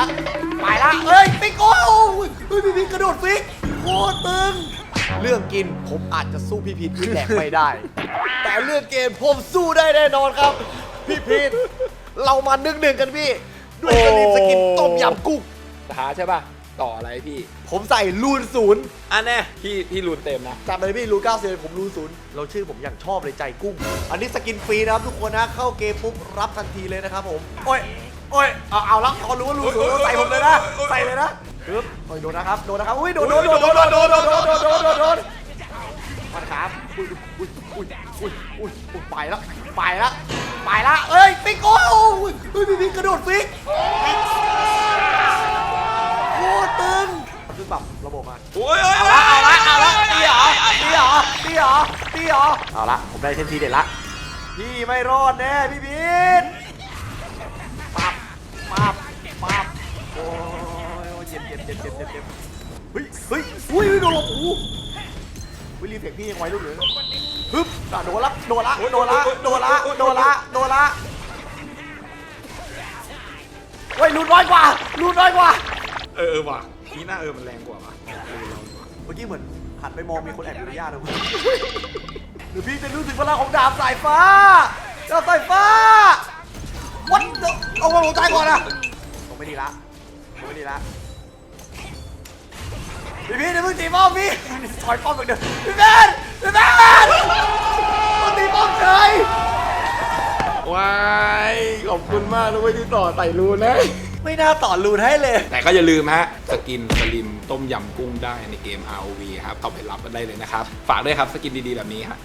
ละไปละเอ้ยฟิกโอ้ยเฮ้ยพี่พีทกระโดดฟิกโคตรตึงเรื่องกินผมอาจจะสู้พี่พีทพี่แดกไม่ได้ แต่เรื่องเกมผมสู้ได้แน่นอนครับ พี่พีทเรามาหนึ่งหนึ่งกันพี่ ด้วยกรณีสกินต้มยำกุ้งท้าใช่ป่ะ ต่ออะไรพี่ ผมใส่รูนศูนย์อันแน่พี่พี่รูนเต็มนะจำเลยพี่รูนเก้าเซนผมรูนศูนย์เราชื่อผมอย่างชอบเลยใจกุ้ง อันนี้สกินฟรีนะครับทุกคนนะเข้าเกมปุ๊บรับทันทีเลยนะครับผมโอ้ย โอ้ยเอาเอาแล้วพอรู้ว่ารูนศูนย์ใส่ผมเลยนะใส่เลยนะปึ๊บโอ้ยโดนนะครับโดนนะครับอุ้ยโดนโดนโดนโดนโดนโดนโดนโดนโดนโดนโดนโดนมันครับอุ้ยอุ้ยอุ้ยอุ้ยอุ้ยอุ้ยไปแล้วไปแล้วไปแล้วเอ้ยฟิกโอ้ยเฮ้ยพี่พี่กระโดดฟิกฟิกโคตรตึงซึ่งแบบระบบมาโอ้ยโอ้ยเอาละเอาละเอาละตีเหรอตีเหรอตีเหรอตีเหรอเอาละผมได้เทนทีเด็ดละพี่ไม่รอดแน่พี่บิ เจ็บเจ็บเจ็บเจ็บเจ็บเจ็บเฮ้ยเฮ้ยอุ้ยโดนลงโอ้โหวิลลีเทคพี่ยังไวลูกเหลือฮึบอะโดนละโดนละโดนละโดนละโดนละโดนละเฮ้ยลุ้นน้อยกว่าลุ้นน้อยกว่า เออเออว่ะนี่หน้าเออมันแรงกว่าว่ะเออเราดีกว่าเมื่อกี้เหมือนหันไปมองมีคนแอบอยู่ในย่าเลยหรือพี่จะรู้สึกพลังของดาบสายฟ้าดาบสายฟ้าวัดเอาวางลงใจก่อนนะผมไม่ดีละผมไม่ดีละ พี่พี่เดี๋ยวมึงตีป้อมพี่ถอยป้อมอีกเดิมพี่เบนพี่เบนมึงตีป้อมเฉยว้ายขอบคุณมากเลยที่ต่อไต่รูนนะ ไม่น่าต่อรูนให้เลย แต่ก็อย่าลืมฮะสกินสลิมต้มยำกุ้งได้ในเกม ROV ครับเข้าไปรับกันได้เลยนะครับ ฝากด้วยครับสกินดีๆแบบนี้ฮะ